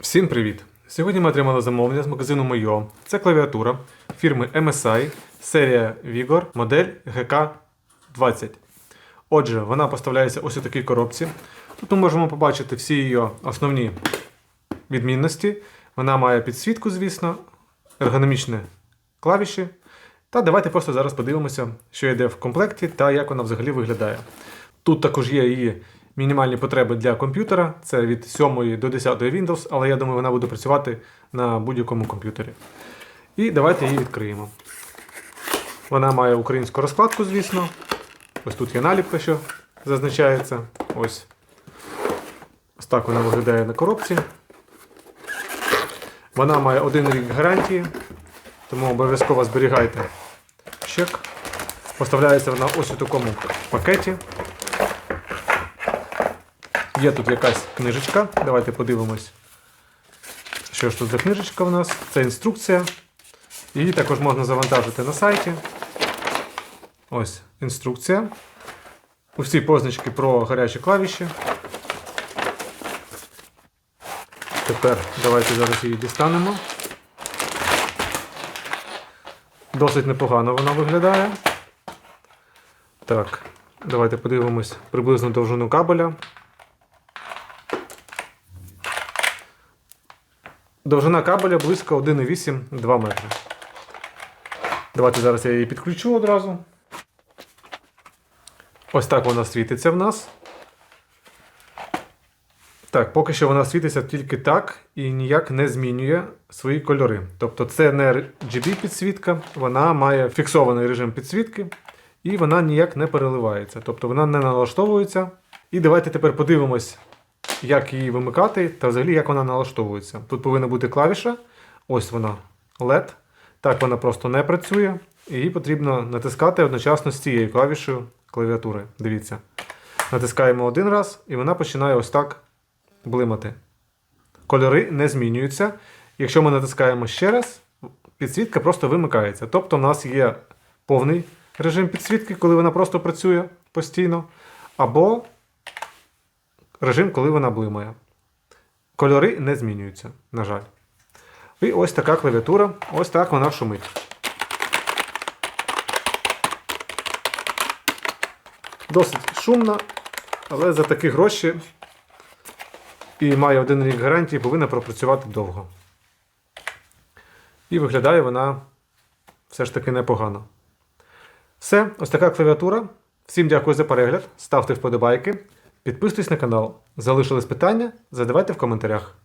Всім привіт! Сьогодні ми отримали замовлення з магазину Мойо. Це клавіатура фірми MSI, серія Vigor, модель GK20. Отже, вона поставляється ось у такій коробці. Тут ми можемо побачити всі її основні відмінності. Вона має підсвітку, звісно, ергономічні клавіші. Та давайте просто зараз подивимося, що йде в комплекті та як вона взагалі виглядає. Тут також є її мінімальні потреби для комп'ютера. Це від 7 до 10 Windows, але я думаю, вона буде працювати на будь-якому комп'ютері. І давайте її відкриємо. Вона має українську розкладку, звісно. Ось тут є наліпка, що зазначається. Ось. Ось так вона виглядає на коробці. Вона має один рік гарантії, тому обов'язково зберігайте чек. Поставляється вона ось у такому пакеті. Є тут якась книжечка. Давайте подивимось, що ж тут за книжечка у нас. Це інструкція. Її також можна завантажити на сайті. Ось інструкція. Усі позначки про гарячі клавіші. Тепер давайте зараз її дістанемо. Досить непогано вона виглядає. Так, давайте подивимось приблизно довжину кабеля. Довжина кабеля близько 1,8-2 метри. Давайте зараз я її підключу одразу. Ось так вона світиться в нас. Так, поки що вона світиться тільки так і ніяк не змінює свої кольори. Тобто це не RGB підсвітка, вона має фіксований режим підсвітки і вона ніяк не переливається. Тобто вона не налаштовується. І давайте тепер подивимось, як її вимикати та взагалі як вона налаштовується. Тут повинна бути клавіша. Ось вона LED. Так вона просто не працює. Її потрібно натискати одночасно з цією клавішею клавіатури. Дивіться. Натискаємо один раз, і вона починає ось так блимати. Кольори не змінюються. Якщо ми натискаємо ще раз, підсвітка просто вимикається. Тобто, у нас є повний режим підсвітки, коли вона просто працює постійно, або режим, коли вона блимає. Кольори не змінюються, на жаль. І ось така клавіатура, ось так вона шумить. Досить шумна, але за такі гроші і має один рік гарантії, повинна пропрацювати довго. І виглядає вона все ж таки непогано. Все, ось така клавіатура. Всім дякую за перегляд. Ставте вподобайки, підписуйтесь на канал. Залишились питання? Задавайте в коментарях.